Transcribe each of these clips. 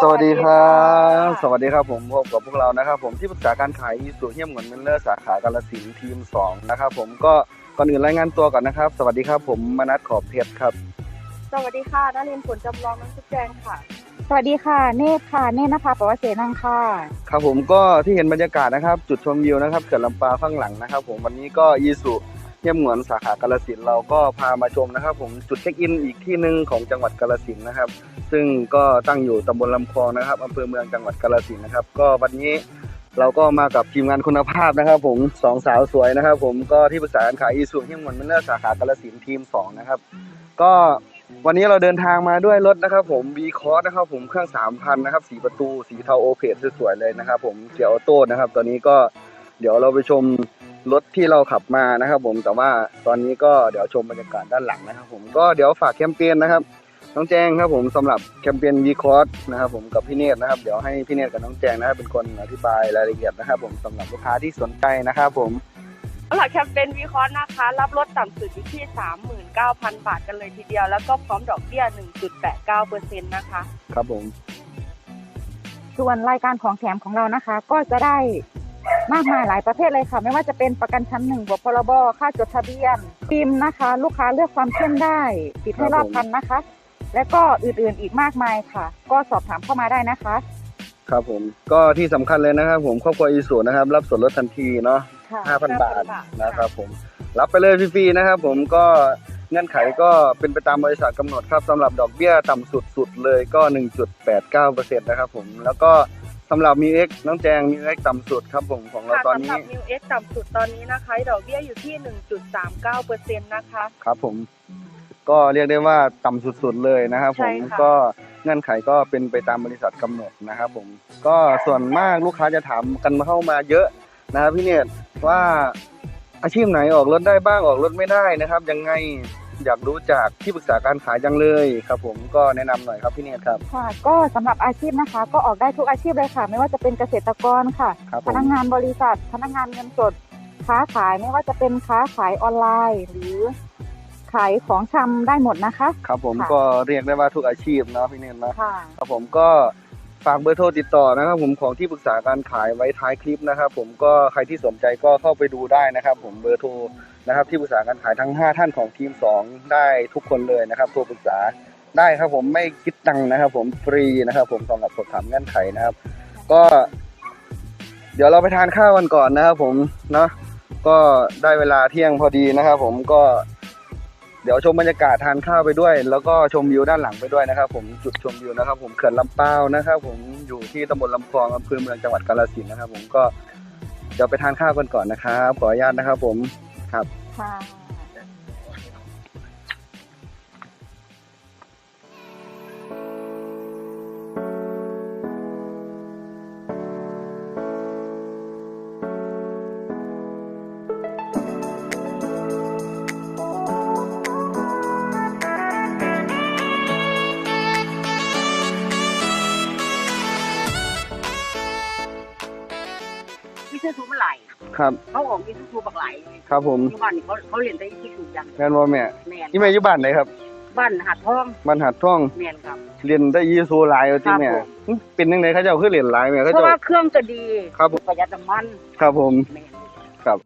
ดีครับสสวัสดีค่ะวัสดีครับผมพบกับพวกเรานะครับ ผมที่ปรึกษาการขายอีสุเฮียมเหมือนเมนเลอร์สาขากาลสินธุ์ทีมสองนะครับผมก็ก่อนอื่นรายงานตัวก่อนนะครับ สวัสดีครับผมมนัทขอบเพชรครับ สวัสดีค่ะนรินทร์ผลจำลองน้ำซุปแดงค่ะ สวัสดีค่ะ เนธค่ะ เนธนภาปวเสนังค่ะ ครับผมก็ที่เห็นบรรยากาศนะครับ จุดชมวิวนะครับเขื่อนลำปาวข้างหลังนะครับ ผมวันนี้ก็อีสุเฮียมเหมือนสาขากาลสินธุ์เราก็พามาชมนะครับ ผมจุดเช็คอินอีกที่หนึ่งของจังหวัดกาลสินธุ์นะครับ ซึ่งก็ตั้งอยู่ตำบลลำคลองนะครับอำเภอเมืองจังหวัดกาลสินธุ์นะครับ ก็วันนี้เราก็มากับทีมงานคุณภาพนะครับ ผมสองสาวสวยนะครับ ผมก็ที่ปรึกษาการขายอีสุที่หมวนมนเลอร์สาขากาลสินธุ์ทีมสองนะครับ ก็วันนี้เราเดินทางมาด้วยรถนะครับ ผม V c o s นะครับ ผมเครื่อง3,000นะครับสีประตูสีเทาโอเพสวยๆเลยนะครับ ผมเกียร์ออโต้นะครับ ตอนนี้ก็เดี๋ยวเราไปชมรถที่เราขับมานะครับ ผมแต่ว่าตอนนี้ก็เดี๋ยวชมบรรยากาศด้านหลังนะครับ ผมก็เดี๋ยวฝากแคมเปญนะครับ น้องแจงครับผมสำหรับแคมเปญวีคอร์สนะครับผมกับพี่เนตรนะครับเดี๋ยวให้พี่เนตรกับน้องแจงนะครับเป็นคนอธิบายรายละเอียดนะครับ ผมสำหรับลูกค้าที่สนใจนะครับผมสำหรับแคมเปญวีคอนนะคะ รับลดต่ำสุดอยู่ที่ 39,000 บาทกันเลยทีเดียว แล้วก็พร้อมดอกเบี้ย 1.89%นะคะ ครับผม ส่วนรายการของแถมของเรานะคะ ก็จะได้มากมายหลายประเภทเลยค่ะ ไม่ว่าจะเป็นประกันชั้นหนึ่งบวกพรบค่าจดทะเบียนฟิล์มนะคะ ลูกค้าเลือกความเข้มได้ ติดให้รอบคันนะคะ และก็อื่นๆอีกมากมายค่ะ ก็สอบถามเข้ามาได้นะคะ ครับผมก็ที่สำคัญเลยนะครับ ผมครอบครัวอีสุนะครับ รับส่วนลดทันทีเนาะค่ะ5,000บาทบาท นะครับ ผมรับไปเลยฟรีๆนะครับ ผมก็เงื่อนไขก็เป็นไปตามบริษัทกำหนดครับสำหรับดอกเบี้ยต่ำสุดๆเลยก็ 1.89%นะครับผมแล้วก็สำหรับมีเอ็กน้องแจงมีเอ็กต่ำสุดครับผมของเราค่ะตอนสำหนี้รับ New X ต่ำสุดตอนนี้นะคะดอกเบี้ยอยู่ที่ 1.39%นะคะ ครับผม ก็เรียกได้ว่าต่ำสุดๆเลยนะครับผใช่มค่ะ ก็เงื่อนไขก็เป็นไปตามบริษัทกำหนดนะครับผมก็ส่วนมากลูกค้าจะถามกันเข้ามาเยอะนะครับพี่เนตรว่าอาชีพไหนออกรถได้บ้างออกรถไม่ได้นะครับยังไงอยากรู้จากที่ปรึกษาการขายจังเลยครับ ผมก็แนะนำหน่อยครับพี่เนตรครับค่ะ ก็สำหรับอาชีพนะคะ ก็ออกได้ทุกอาชีพเลยค่ะ ไม่ว่าจะเป็นเกษตรกรค่ะ ครับผพมนักงานบริษัท พนักงานเงินสด ค้าขายไม่ว่าจะเป็นค้าขายออนไลน์ หรือ ขายของชำได้หมดนะคะ ครับผมค่ะ ก็เรียกได้ว่าทุกอาชีพเนาะพี่เนตรเนาะ ค่ะ ครับผมก็ฝากเบอร์โทรติดต่อนะครับ ผมของที่ปรึกษาการขายไว้ท้ายคลิปนะครับ ผมก็ใครที่สนใจก็เข้าไปดูได้นะครับ ผมเบอร์โทรนะครับ ที่ปรึกษาการขายทั้ง 5 ท่านของทีม 2 ได้ทุกคนเลยนะครับโทรปรึกษาได้ครับผมไม่คิดตังค์นะครับ ผมฟรีนะครับ ผมสำหรับสอบถามเงื่อนไขนะครับ ก็ เดี๋ยวเราไปทานข้าวกันก่อนนะครับ ผมเนาะก็ได้เวลาเที่ยงพอดีนะครับ ผมก็ เดี๋ยวชมบรรยากาศทานข้าวไปด้วย แล้วก็ชมวิวด้านหลังไปด้วยนะครับ ผมจุดชมวิวนะครับ ผมเขื่อนลำป้าวนะครับ ผมอยู่ที่ตำบลลำคลองอำเภอเมืองจังหวัดกาฬสินธุ์นะครับ ผมก็เดี๋ยวไปทานข้าวกันก่อนนะครับ ขออนุญาตนะครับ ผมครับค่ะ วิทูมันไหลครับเขาออกวิทูบักไหลครับผมที่บ้านนี่เขาเขาเรียนได้วิทูอย่างแม่นว่าแม่แมนที่แม่อยู่บ้านไหนครับ บ้านหัดท้องบ้านหัดท่องแมนครับเรียนได้ยีซูหลายเอาที่แม่ครับผมเป็นยังไงเขาเจ้าคือเรียนหลายแม่เขาเพราะเจ้าว่าเครื่องจะดีครับผมประหยัดน้ำมันครับผมแมนครับ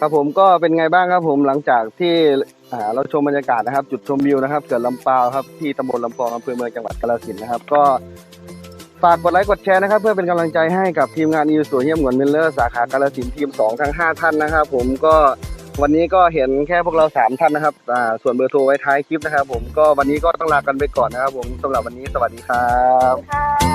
ครับผมก็เป็นไงบ้างครับผมหลังจากที่เราชมบรรยากาศนะครับ จุดชมวิวนะครับเขื่อนลำปาวครับที่ตำบลลำปองอำเภอเมืองจังหวัดกาฬสินธุ์นะครับ ก็ฝากกดไลค์กดแชร์นะครับ เพื่อเป็นกำลังใจให้กับทีมงานอีสุเฮียมหมือนมิลเลอร์สาขากาฬสินธุ์ทีมสองทั้งห้าท่านนะครับ ผมก็วันนี้ก็เห็นแค่พวกเราสามท่านนะครับส่วนเบอร์โทรไว้ท้ายคลิปนะครับ ผมก็วันนี้ก็ต้องลากันไปก่อนนะครับ ผมสำหรับวันนี้สวัสดีครับค่ะ